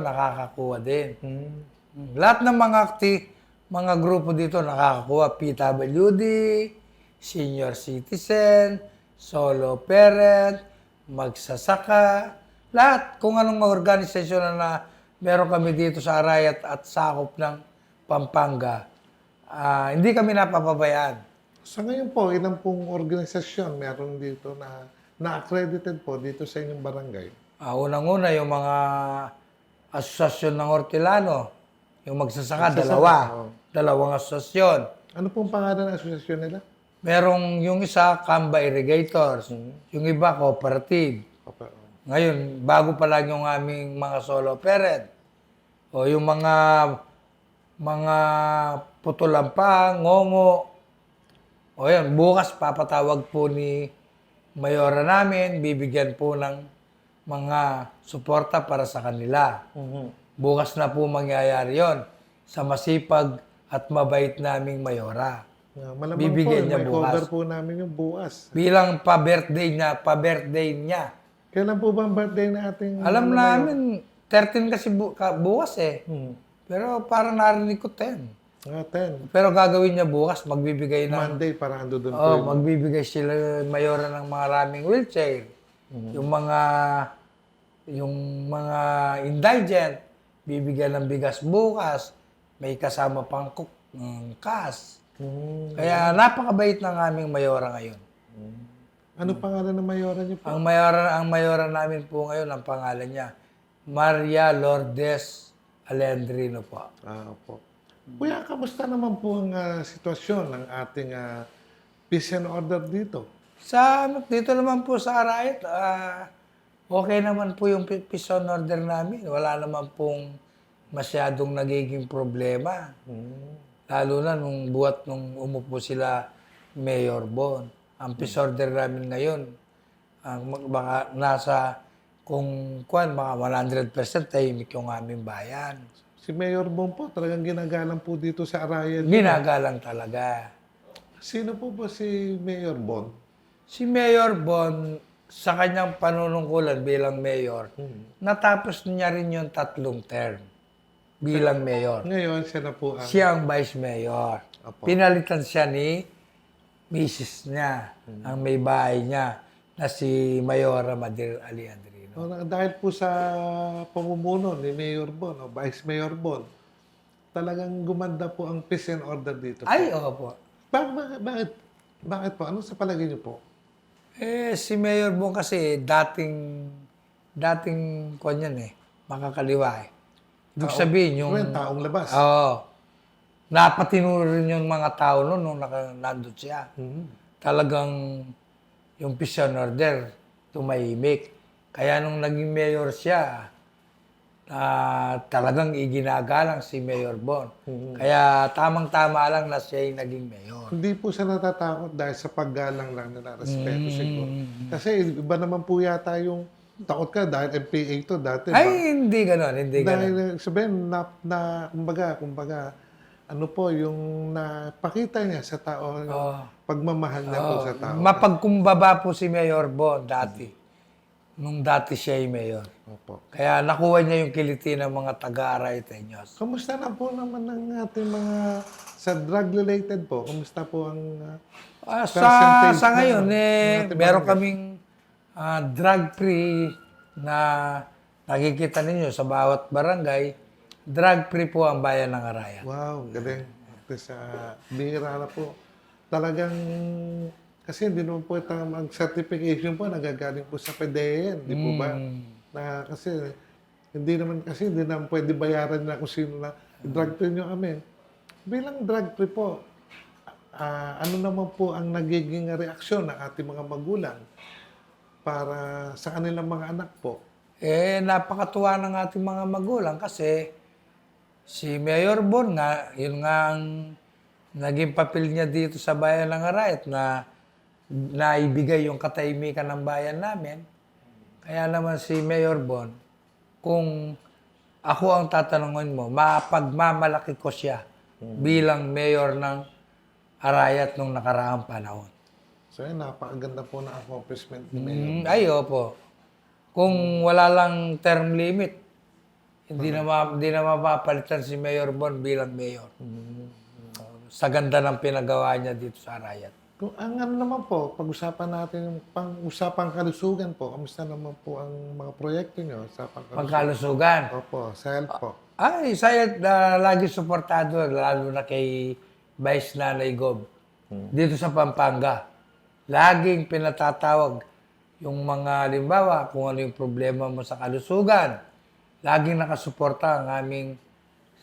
nakakakuha din. Lahat ng mga akti, mga grupo dito nakakakuha. PWD, senior citizen, solo parent, magsasaka, lahat. Kung anong mga organisasyon na, na meron kami dito sa Arayat at sakop ng Pampanga, ah, hindi kami napapabayaan. Sa ngayon po, ilang pong organisasyon meron dito na na-accredited po dito sa inyong barangay? Ah, unang-una, yung mga asosasyon ng Hortilano, yung magsasaka, Magsasaka, dalawa. oo. Dalawang asosasyon. Ano pong pangalan ng asosasyon nila? Merong yung isa, Kamba Irrigators. Yung iba, cooperative. Opo. Ngayon, bago pa lang yung aming mga solo parent. O yung mga mga putulampa, ngongo. O yan, bukas papatawag po ni Mayora namin, bibigyan po ng mga suporta para sa kanila. Bukas na po mangyayari yon sa masipag at mabait naming Mayora. Uh, malamang Bibigyan po, niya may bukas. cover po namin yung bukas. Bilang pa-birthday niya, pa-birthday niya. Kailan po ba ang birthday na ating... Alam ano, namin, 13 kasi bu- ka- bukas eh. Hmm. Pero parang narinig ko 10. Mga 10. Pero gagawin niya bukas, magbibigay ng... Monday, para ando doon po. Oh, yung- magbibigay sila mayora ng mga raming wheelchair. Yung mga yung mga indigent, bibigyan ng bigas bukas. May kasama pang cook ng cash. Hmm. Kaya napakabait ng aming mayora ngayon. Ano pangalan ng mayora niyo po? Ang mayora, ang mayora namin po ngayon, ang pangalan niya, Maria Lourdes Alendrino po. Ah, opo. Kuya, kamusta naman po ang ah, sitwasyon ng ating ah, peace and order dito? Sa dito naman po sa Arayat, ah, okay naman po yung pi- peace and order namin. Wala naman pong masyadong nagiging problema. Lalo na nung buhat nung umupo sila Mayor Bon. Ang peace order namin ngayon, ang mag- baka nasa kung kuan mga 100% tahimik yung aming bayan. Si Mayor Bong po, talagang ginagalang po dito sa Arayan. Ginagalang talaga. Sino po ba si Mayor Bon? Si Mayor Bon, sa kanyang panunungkulan bilang mayor, natapos niya rin yung tatlong term bilang mayor. Ngayon, siya na po ang... Siya ang vice mayor. Apo. Pinalitan siya ni misis niya, ang may bahay niya, na si Mayora Madir Ali Andrino. Oh, na- dahil po sa pamumuno ni Mayor Bon o Vice Mayor Bon, talagang gumanda po ang peace and order dito. Ay, oo po. Ba- ba- bakit? Bakit po? Ano sa palagay niyo po? Eh, si Mayor Bon kasi dating, dating, kwan yan eh, makakaliwa eh. Ibig sabihin, yung... Yung taong labas. Oo. Napatino rin yung mga tao noon nung naka, nandun siya. Mhm. Talagang yung peace and order, tumahimik. Kaya nung naging mayor siya, ah, talagang iginagalang si Mayor Bon. Kaya tamang-tama lang na siya yung naging mayor. Hindi po siya natatakot dahil sa paggalang lang nila, respeto Mm. siguro. Kasi iba naman po yata yung takot ka dahil MPA to dati. Ay, hindi ganon, hindi. Dahil eh, sabihin, na, na, kumbaga, kumbaga, ano po, yung napakita niya sa tao, Oo. pagmamahal niya po sa tao. Mapagkumbaba po si Mayor Bon dati. Nung dati siya yung mayor. Opo. Kaya nakuha niya yung kiliti ng mga taga-Arayteños. Kamusta na po naman ang ating mga, sa drug-related po, kamusta po ang, uh, Ah, sa sa na- ngayon eh ng ating meron barangay. kaming ah, drug free na nakikita ninyo sa bawat barangay. Drug free po ang bayan ng Araya. wow, galing. At sa bihira na po. Talagang, kasi hindi naman po ito, ang certification po nagagaling po sa PDEN, di po ba? Mm. Na kasi, hindi naman kasi hindi naman pwede bayaran na kung sino na drug free nyo kami. Bilang drug free po, ah, ano naman po ang nagiging reaksyon ng ating mga magulang para sa kanilang mga anak po? Eh napakatuwa ng ating mga magulang kasi si Mayor Bon nga, yun nga ang naging papel niya dito sa bayan ng Arayat na naibigay yung katahimikan ng bayan namin. Kaya naman si Mayor Bon, kung ako ang tatanungin mo, mapagmamalaki ko siya bilang mayor ng Arayat nung nakaraang panahon. So, yun, napakaganda po na accomplishment ni Mayor. Mm, ay, opo. Kung wala lang term limit, hindi na, ma- hindi na mapapalitan si Mayor Bon bilang mayor. Sa ganda ng pinagawa niya dito sa Arayat. Kung ang ano naman po, pag-usapan natin yung pang-usapang kalusugan po, kamusta naman po ang mga proyekto nyo sa pangkalusugan? Pagkalusugan. Opo, sa health po. Ay, saya na lagi suportado, lalo na kay Vice Nanay Gob. Dito sa Pampanga. Laging pinatatawag yung mga, halimbawa, kung ano yung problema mo sa kalusugan. Laging nakasuporta ang aming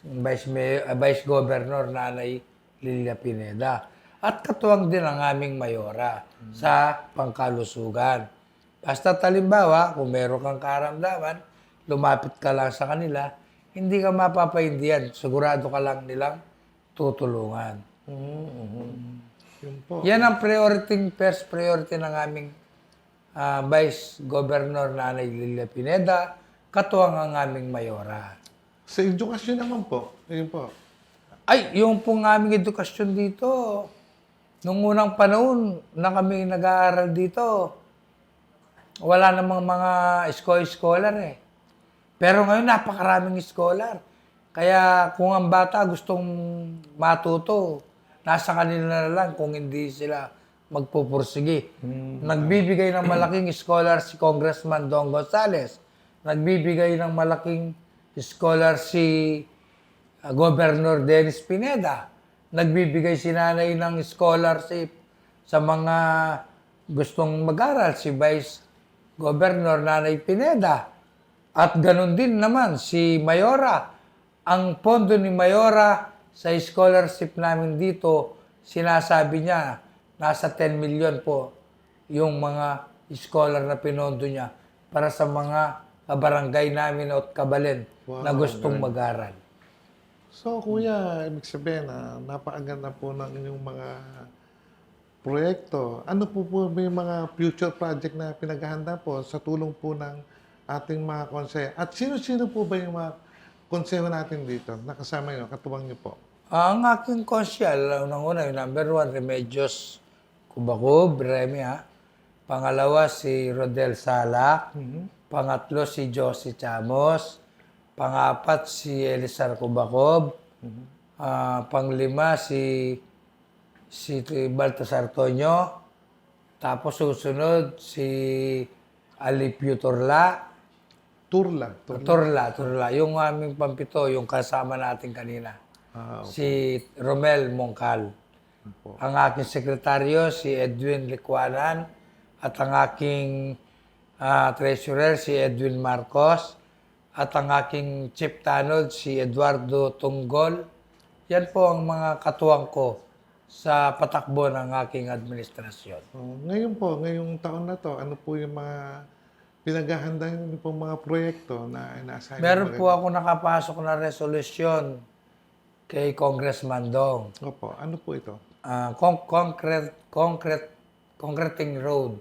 Vice, Mayor, ah, Vice Governor Nanay Lilia Pineda. At katuwang din ang aming mayora sa pangkalusugan. Basta talimbawa, kung meron kang karamdaman, lumapit ka lang sa kanila, hindi ka mapapaindihan. Sigurado ka lang nilang tutulungan. Yun po. Yan ang priority, first priority ng aming ah, Vice Governor Nanay Lilia Pineda, katuwang ang aming mayora. Sa edukasyon naman po, yun po. Ay, yung pong aming edukasyon dito, nung unang panahon na kami nag-aaral dito, wala namang mga scholar eh. Pero ngayon, napakaraming scholar. Kaya kung ang bata gustong matuto, nasa kanila na lang kung hindi sila magpupursige. Nagbibigay ng malaking scholar si Congressman Don Gonzales. Nagbibigay ng malaking scholar si uh, Governor Dennis Pineda. Nagbibigay si nanay ng scholarship sa mga gustong mag-aral, si Vice Governor Nanay Pineda. At ganun din naman si Mayora. Ang pondo ni Mayora sa scholarship namin dito, sinasabi niya, nasa 10 million po yung mga scholar na pinondo niya para sa mga kabarangay namin at kabalin na gustong mag-aral. So, kuya, ibig sabihin na napakaganda po ng inyong mga proyekto. Ano po po may mga future project na pinaghahanda po sa tulong po ng ating mga konseho? At sino-sino po ba yung mga konseho natin dito? Nakasama nyo, katuwang nyo po. Ang aking konsyal, unang-una, yung number one, Remedios Kubacob, Remy ha. Pangalawa, si Rodel Salak. Pangatlo, si Josie Chamos. Pangapat, si Elisar Kubacob. Ah, panglima, si si Baltasar Toño. Tapos susunod, si Alipio Torla. Turla. Tur- Torla, Torla. Yung aming pampito, yung kasama natin kanina. Ah, Si Romel Mongcal. Opo. Ang aking sekretaryo, si Edwin Licuanan. At ang aking ah, treasurer, si Edwin Marcos. At ang aking chief tanod, si Eduardo Tunggol. Yan po ang mga katuwang ko sa patakbo ng aking administrasyon. Oh, ngayon po, ngayong taon na to, ano po yung mga pinaghahanda niyo po mga proyekto na inaasahan Meron po ako nakapasok na resolusyon kay Congressman Dong. Opo, ano po ito? Ah, con- concrete, concrete, concreting road.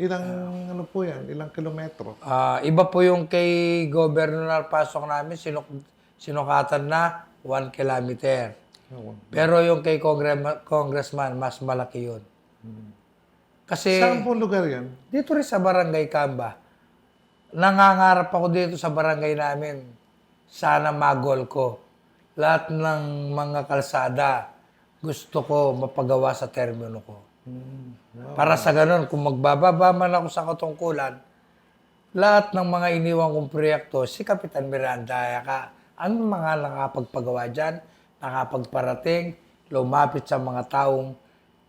Ilang ano po yan? Ilang kilometro? Ah, iba po yung kay governor pasok namin, sinuk sinukatan na 1 kilometer. Oo. Pero yung kay congre- congressman, mas malaki yun. Kasi Saan po lugar yan? dito rin sa barangay Kamba, nangangarap ako dito sa barangay namin. Sana magol ko. Lahat ng mga kalsada, gusto ko mapagawa sa termino ko. Para sa ganun, kung magbababa man ako sa katungkulan, lahat ng mga iniwan kong proyekto, si Kapitan Miranda, ka, ang mga nakapagpagawa dyan, nakapagparating, lumapit sa mga taong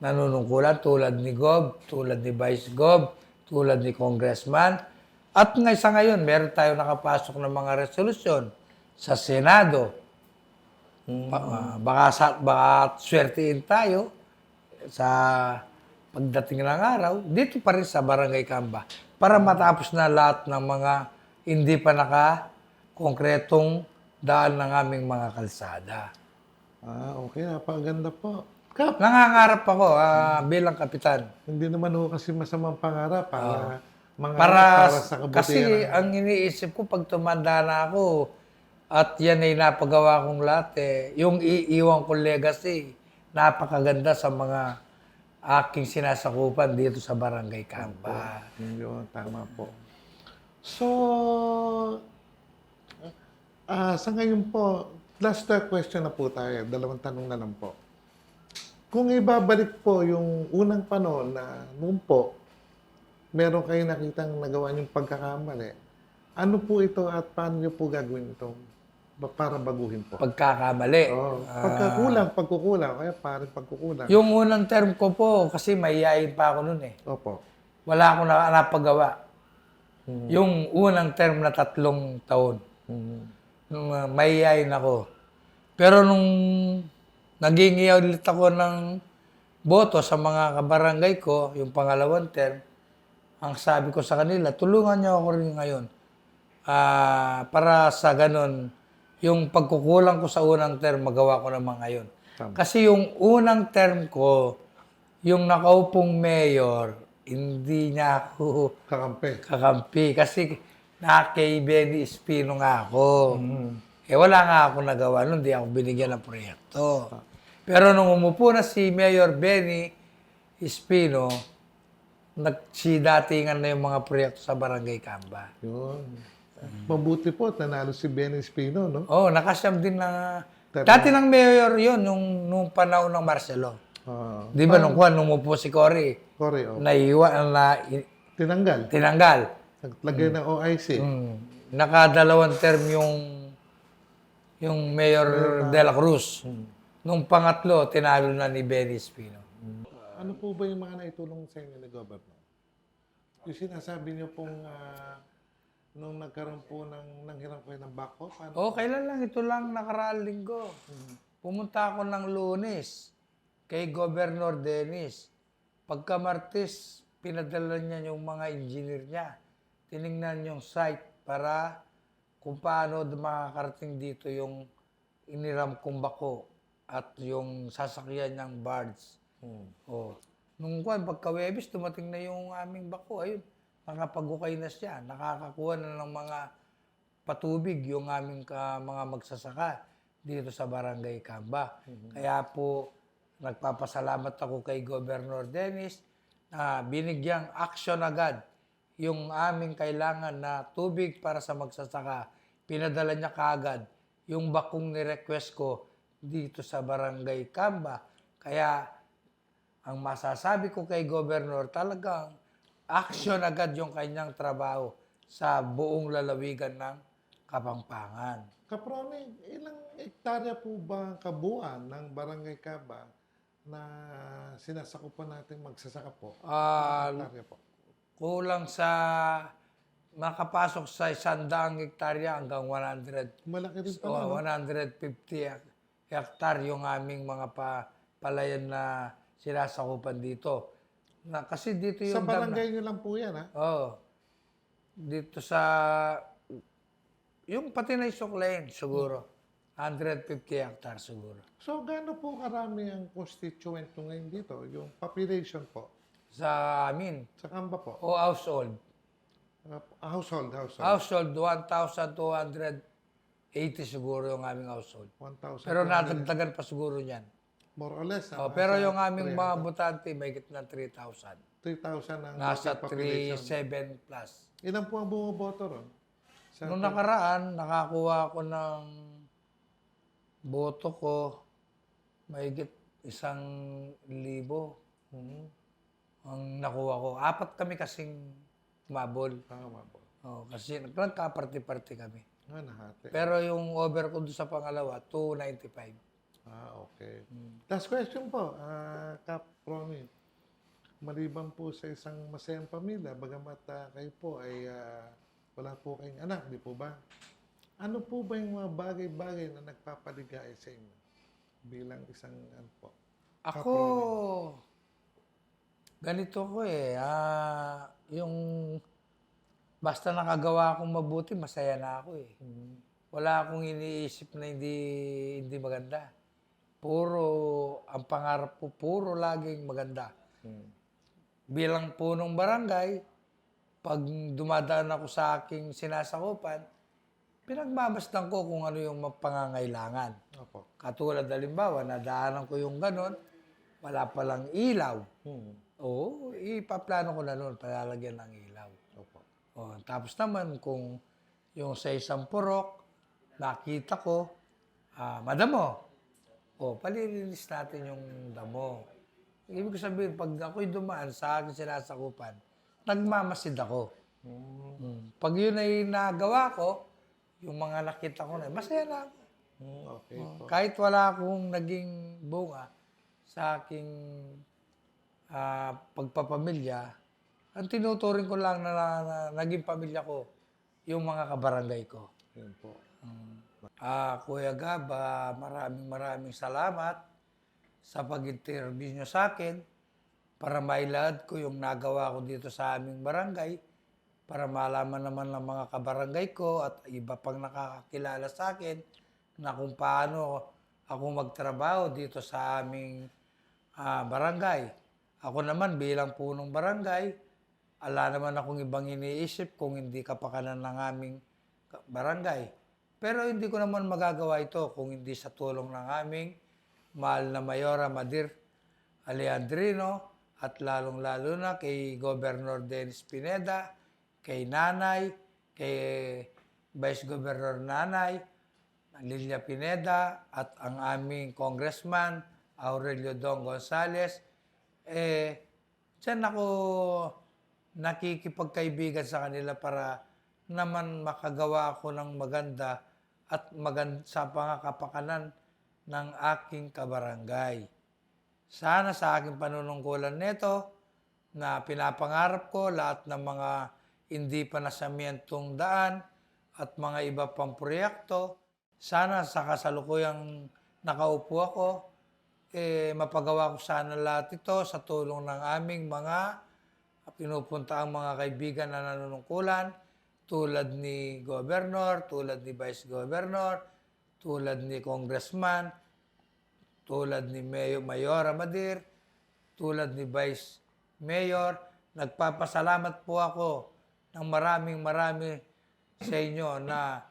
nanunungkulan tulad ni Gob, tulad ni Vice Gob, tulad ni Congressman. At ngay sa ngayon, meron tayo nakapasok ng mga resolusyon sa Senado. Pa- ah, baka, sa, baka swertiin tayo sa pagdating ng araw, dito pa rin sa Barangay Kamba para matapos na lahat ng mga hindi pa naka-konkretong daan ng aming mga kalsada. Ah, okay. Napakaganda po. Kap, Nangangarap ako ah, bilang kapitan. hindi naman ho kasi masamang pangarap para mga Para, para sa kabutihan. kasi ang iniisip ko pag tumanda na ako, At yan ay napagawa kong lahat eh. Yung iiwan kong legacy, napakaganda sa mga aking sinasakupan dito sa Barangay Kamba. Yun, tama po. So, ah sa ngayon po, last question na po tayo. Dalawang tanong na lang po. Kung ibabalik po yung unang panahon na noon po, meron kayo nakitang nagawa niyong pagkakamali, ano po ito at paano niyo po gagawin ito para baguhin po? Pagkakamali. Oh, Ah, pagkakulang, pagkukulang, kaya parang pagkukulang. yung unang term ko po, kasi mahihayin pa ako noon eh. Opo. Wala akong na, napagawa. Yung unang term na tatlong taon. Nung uh, mahihayin ako. Pero nung naging ulit ako ng boto sa mga kabarangay ko, yung pangalawang term, ang sabi ko sa kanila, tulungan niyo ako rin ngayon. Ah, para sa ganun, yung pagkukulang ko sa unang term, magawa ko naman ngayon. Tama. Kasi yung unang term ko, yung nakaupong mayor, hindi niya ako Kakampi. kakampi. Kasi na kay Benny Espino nga ako. Mm-hmm. Eh wala nga ako nagawa nun, di ako binigyan ng proyekto. Pero nung umupo na si Mayor Benny Espino, nagsidatingan na yung mga proyekto sa Barangay Kamba. Yun. Mabuti po, nanalo si Benny Espino, no? Oh, nakasyam din na... Tama. Dati ng mayor yun, nung, nung panahon ng Marcelo. Ah, Di ba nung kuwan, nung umupo si Cory, Cory, oh. naiwa, na, Tinanggal. tinanggal. Naglagay ng OIC. Mm. Nakadalawang term yung yung Mayor De La Cruz. Nung pangatlo, tinalo na ni Benny Espino. Ano po ba yung mga naitulong sa inyo ni Governor? Yung sinasabi niyo pong ah, nagkaroon po ng nanghiram kayo ng backup, ano? Oh, kailan lang? Ito lang nakaraang linggo. Pumunta ako ng lunes kay Governor Dennis. Pagka Martes, pinadala niya yung mga engineer niya. Tiningnan yung site para kung paano makakarating dito yung iniram kong bako at yung sasakyan niyang barge. Oh. Nung kwan, pagka Webis, dumating na yung aming bako. Ayun, nakapag-ukay na siya. Nakakakuha na ng mga patubig yung aming ka, mga magsasaka dito sa Barangay Kamba. Kaya po, nagpapasalamat ako kay Governor Dennis na binigyang action agad yung aming kailangan na tubig para sa magsasaka. Pinadala niya kaagad yung bakong ni-request ko dito sa Barangay Kamba. Kaya ang masasabi ko kay Governor, talagang action agad yung kanyang trabaho sa buong lalawigan ng Kapampangan. Kaproni, ilang hektarya po ba ang kabuuan ng Barangay Kaba na sinasakupan natin magsasaka po? Ah, Hektarya po. kulang sa makapasok sa isandaang hektarya hanggang 100 Malaki rin pala, no? 150 hek- hektar yung aming mga pa, palayan na sinasakupan dito. Na, kasi dito yung Sa dam na- barangay niyo lang po yan, ha? Oo. Dito sa... Yung pati na lane, siguro. 150 hectares siguro. So, gaano po karami ang constituent nyo ngayon dito? Yung population po? Sa amin. Sa Kamba po? O household. Uh, household, household. Household, 1,280 siguro yung aming household. 1,000. Pero nadagdagan pa siguro yan. More or less. Oh, ah, pero yung aming mga 300. butante, may na 3,000. 3,000 ang Nasa voting population. 3,700 plus. Ilan po ang bumoboto ron? Sa Nung nakaraan, nakakuha ako ng boto ko, mahigit isang libo. Mhm. Ang nakuha ko. Apat kami kasing mabol. Tama po. Oh, kasi nagka-party-party kami. Ah, nahati. Pero yung over ko doon sa pangalawa, 295. Ah, okay. Hmm. Last question po, ah, Kap Romy. Maliban po sa isang masayang pamilya, bagamat ah, kayo po ay ah, wala po kayong anak, di po ba? Ano po ba yung mga bagay-bagay na nagpapaligaya sa inyo bilang isang ano po? Ako, ganito ko eh. Ah, yung basta nakagawa akong mabuti, masaya na ako eh. Wala akong iniisip na hindi hindi maganda. Puro, ang pangarap ko, puro laging maganda. Bilang punong barangay, pag dumadaan ako sa aking sinasakupan, pinagmamasdan ko kung ano yung pangangailangan. Opo. Katulad halimbawa, nadaanan ko yung ganon, wala palang ilaw. Hmm. Oo, ipaplano ko na noon, palalagyan ng ilaw. Opo. O, tapos naman kung yung sa isang purok, nakita ko, ah, madamo. O, palilinis natin yung damo. Ibig sabihin, pag ako'y dumaan sa akin sinasakupan, nagmamasid ako. Hmm. Mm. Pag yun ay nagawa ko, yung mga nakita ko na, masaya na ako. Hmm, okay po. Kahit wala akong naging bunga sa aking ah, pagpapamilya, ang tinuturing ko lang na, na, na naging pamilya ko, yung mga kabarangay ko. Yun po. Ah, Kuya Gab, ah, maraming maraming salamat sa pag-interview nyo sa akin para mailad ko yung nagawa ko dito sa aming barangay para malaman naman ng mga kabarangay ko at iba pang nakakakilala sa akin na kung paano ako magtrabaho dito sa aming ah, barangay. Ako naman bilang punong barangay, ala naman akong ibang iniisip kung hindi kapakanan ng aming barangay. Pero hindi ko naman magagawa ito kung hindi sa tulong ng aming mahal na Mayora Madir Alejandrino at lalong-lalo na kay Governor Dennis Pineda, kay Nanay, kay Vice Governor Nanay, Lilia Pineda at ang aming congressman Aurelio Don Gonzales. Eh, dyan ako nakikipagkaibigan sa kanila para naman makagawa ako ng maganda at maganda sa pangakapakanan ng aking kabarangay. Sana sa aking panunungkulan nito na pinapangarap ko lahat ng mga hindi pa nasamyentong daan at mga iba pang proyekto, sana sa kasalukuyang nakaupo ako, eh, mapagawa ko sana lahat ito sa tulong ng aming mga pinupunta ang mga kaibigan na nanunungkulan tulad ni Governor, tulad ni Vice Governor, tulad ni Congressman, tulad ni Mayor Mayora Madir, tulad ni Vice Mayor. Nagpapasalamat po ako ng maraming marami sa inyo na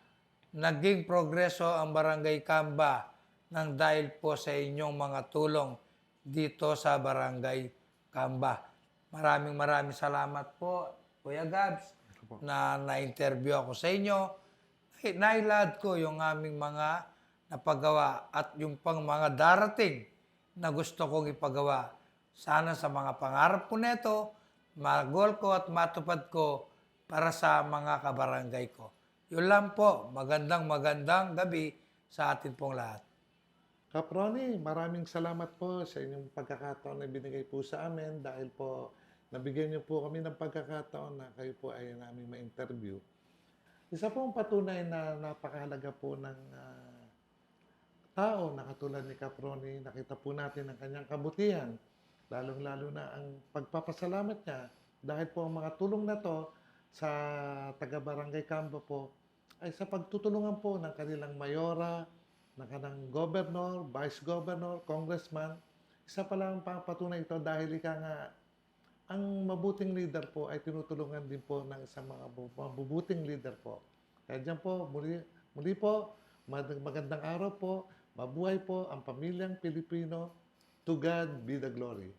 naging progreso ang Barangay Kamba nang dahil po sa inyong mga tulong dito sa Barangay Kamba. Maraming maraming salamat po, Kuya Gabs, na na-interview ako sa inyo. Ay, nailad ko yung aming mga napagawa at yung pang mga darating na gusto kong ipagawa. Sana sa mga pangarap ko neto, magol ko at matupad ko para sa mga kabarangay ko. Yun lang po. Magandang magandang gabi sa atin pong lahat. Kaproni, maraming salamat po sa inyong pagkakataon na binigay po sa amin dahil po nabigyan niyo po kami ng pagkakataon na kayo po ay namin ma-interview. Isa po ang patunay na napakahalaga po ng ah, tao na katulad ni Caproni. Nakita po natin ang kanyang kabutihan, lalong-lalo na ang pagpapasalamat niya dahil po ang mga tulong na to sa taga-barangay Cambo po ay sa pagtutulungan po ng kanilang mayora, ng kanang governor, vice governor, congressman. Isa pa lang ang papatunay ito dahil ika nga ang mabuting leader po ay tinutulungan din po ng isang mga bu- mabubuting leader po. Kaya dyan po, muli, muli po, mag- magandang araw po, mabuhay po ang pamilyang Pilipino. To God be the glory.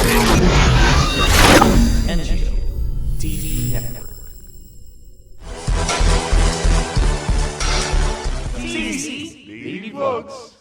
NGO roads